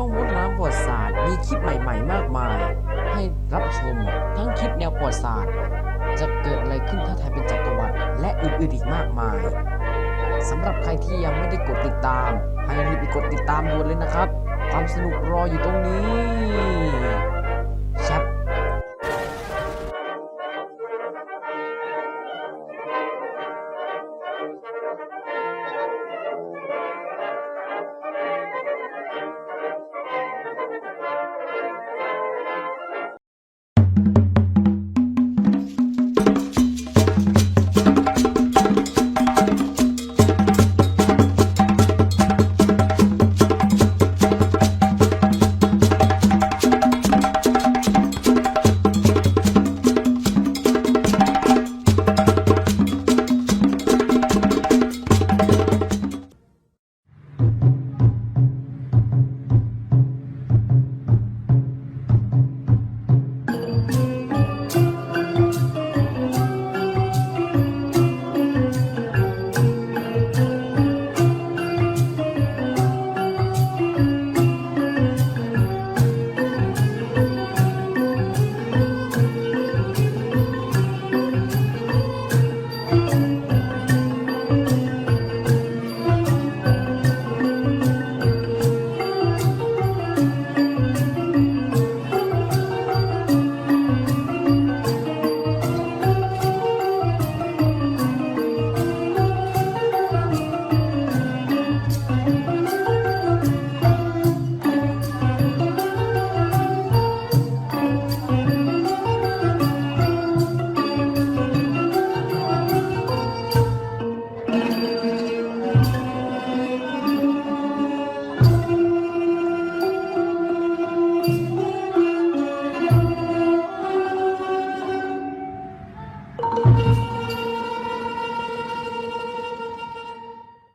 ช่องมดล้างประวัติศาสตร์มีคลิปใหม่ ๆ มากมาย ให้รับชมทั้งคลิปแนวประวัติศาสตร์ จะเกิดอะไรขึ้นถ้าไทยเป็นจักรวรรดิและอื่นๆอีกมากมายสำหรับใครที่ยังไม่ได้กดติดตาม ให้รีบไปกดติดตามด่วนเลยนะครับ ความสนุกรออยู่ตรงนี้